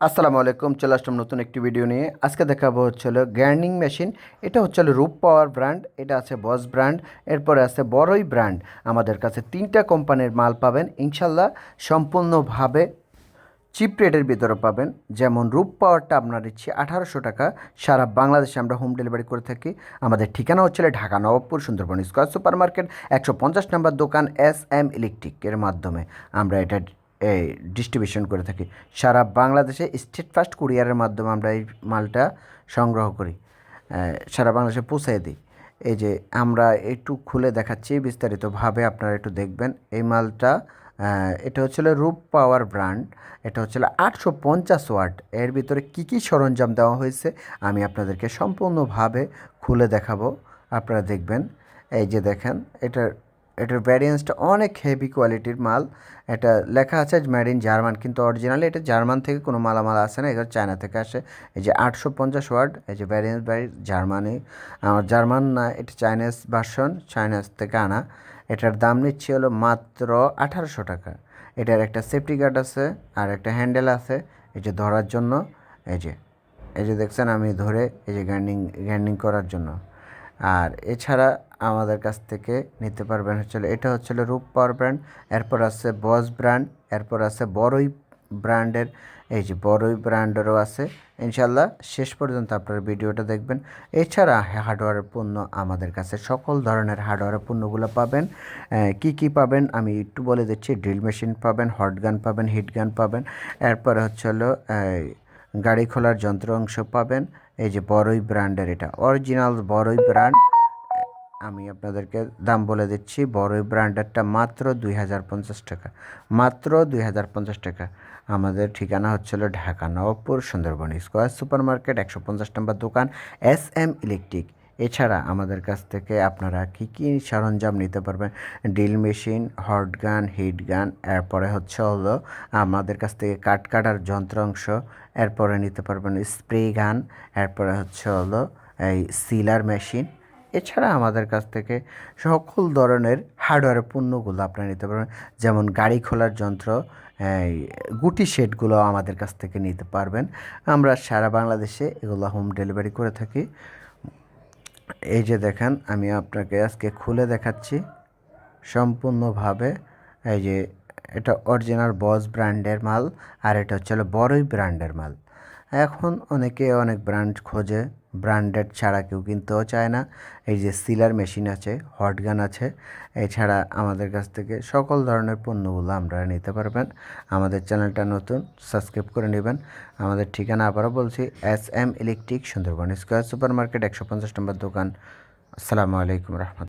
আসসালামু আলাইকুম, চলে আসলাম নতুন একটি ভিডিও নিয়ে। আজকে দেখাবো হচ্ছে হলো গ্যার্নিং মেশিন। এটা হচ্ছে হলো রূপ পাওয়ার ব্র্যান্ড, এটা আছে বস ব্র্যান্ড, এরপরে আছে বড়ই ব্র্যান্ড। আমাদের কাছে তিনটা কোম্পানির মাল পাবেন, ইনশাল্লাহ সম্পূর্ণভাবে চিপ রেটের ভিতরে পাবেন। যেমন রূপ পাওয়ারটা আপনার দিচ্ছি আঠারোশো টাকা, সারা বাংলাদেশে আমরা হোম ডেলিভারি করে থাকি। আমাদের ঠিকানা হচ্ছে Dhaka Nawabpur, Sundarban square super market একশো পঞ্চাশ নম্বর দোকান এস এম ইলেকট্রিকের মাধ্যমে। আমরা এটা এই ডিস্ট্রিবিউশন করে থাকি। সারা বাংলাদেশে স্টেট ফার্স্ট কুরিয়ারের মাধ্যমে আমরা এই মালটা সংগ্রহ করি। সারা বাংলাদেশে পৌঁছে দিই। এই যে আমরা একটু খুলে দেখাচ্ছি বিস্তারিতভাবে, আপনারা একটু দেখবেন। এই মালটা এটা হচ্ছিল রূপ পাওয়ার ব্র্যান্ড, এটা হচ্ছিল আটশো পঞ্চাশ ওয়াট। এর ভিতরে কী কী সরঞ্জাম দেওয়া হয়েছে, আমি আপনাদেরকে সম্পূর্ণভাবে খুলে দেখাবো। আপনারা দেখবেন, এই যে দেখেন, এটার এটার ভ্যারিয়েন্সটা অনেক হেভি কোয়ালিটির মাল। এটা লেখা আছে মেড ইন জার্মান কিন্তু অরিজিনালি এটা জার্মান থেকে কোনো মালামাল আসে না, এগুলো চায়না থেকে আসে। এই যে আটশো পঞ্চাশ ওয়ার্ড এই যে ভ্যারিয়েন্স বাই জার্মানি আমার জার্মান না, এটা চাইনিজ ভার্সন চাইনিজ থেকে আনা। এটার দাম নিচ্ছে হলো মাত্র আঠারোশো টাকা। এটার একটা সেফটি গার্ড আছে, আর একটা হ্যান্ডেল আছে, এই যে ধরার জন্য। এই যে এই যে দেখছেন আমি ধরে, এই যে গ্যান্ডিং গ্যান্ডিং করার জন্য। আর এছাড়া আমাদের কাছ থেকে নিতে পারবেন। হচ্ছে এটা হচ্ছে রূপ পাওয়ার ব্র্যান্ড, এরপর আছে বস ব্র্যান্ড, এরপর আছে বড়ই ব্র্যান্ডের, এই যে বড়ই ব্র্যান্ডেরও আছে। ইনশাল্লাহ শেষ পর্যন্ত আপনারা ভিডিওটা দেখবেন। এছাড়া হার্ডওয়্যারের পণ্য আমাদের কাছে সকল ধরনের হার্ডওয়্যারের পণ্যগুলো পাবেন। কি কি পাবেন? আমি একটু বলে দিচ্ছি, ড্রিল মেশিন পাবেন, হট গান পাবেন, হিট গান পাবেন। এরপরে হচ্ছে হলো গাড়ি খোলার যন্ত্র অংশ পাবেন। এই যে বড়ই ব্র্যান্ডের এটা, অরিজিনাল বড়ই ব্র্যান্ড। আমি আপনাদেরকে দাম বলে দিচ্ছি বড়ই ব্র্যান্ডেরটা মাত্র দুই হাজার পঞ্চাশ টাকা। মাত্র দুই হাজার পঞ্চাশ টাকা। আমাদের ঠিকানা হচ্ছিল Dhaka Nawabpur, Sundarban square super market একশো পঞ্চাশ নম্বর দোকান, এস এম ইলেকট্রিক। এছাড়া আমাদের কাছ থেকে আপনারা কী কী সরঞ্জাম নিতে পারবেন? Drill machine hot gun, heat gun, এরপরে হচ্ছে হলো আমাদের কাছ থেকে কাঠ কাটার যন্ত্রাংশ, এরপরে নিতে পারবেন স্প্রে গান, এরপরে হচ্ছে হলো এই সিলার মেশিন এছাড়া আমাদের কাছ থেকে সকল ধরনের হার্ডওয়্যারের পণ্যগুলো আপনারা নিতে পারবেন। যেমন গাড়ি খোলার যন্ত্র গুটি সেটগুলো আমাদের কাছ থেকে নিতে পারবেন। আমরা সারা বাংলাদেশে এগুলো হোম ডেলিভারি করে থাকি। এই যে দেখেন, আমি আপনাকে আজকে খুলে দেখাচ্ছি সম্পূর্ণভাবে। এই যে এটা অরিজিনাল বস ব্র্যান্ডের মাল আর এটা হচ্ছে বড়ই ব্র্যান্ডের মাল। এখন অনেকে অনেক ব্র্যান্ড খোঁজে। ব্র্যান্ডেড ছাড়া কেউ কিনতেও চায় না। এই যে সিলার মেশিন আছে হটগান আছে, এছাড়া আমাদের কাছ থেকে সকল ধরনের পণ্যগুলো আপনারা নিতে পারবেন। আমাদের চ্যানেলটা নতুন, সাবস্ক্রাইব করে নেবেন। আমাদের ঠিকানা আবারও বলছি, S M electric Sundarban square super market একশো পঞ্চাশ নম্বর দোকান। আসসালামু আলাইকুম রহমতুল্লাহ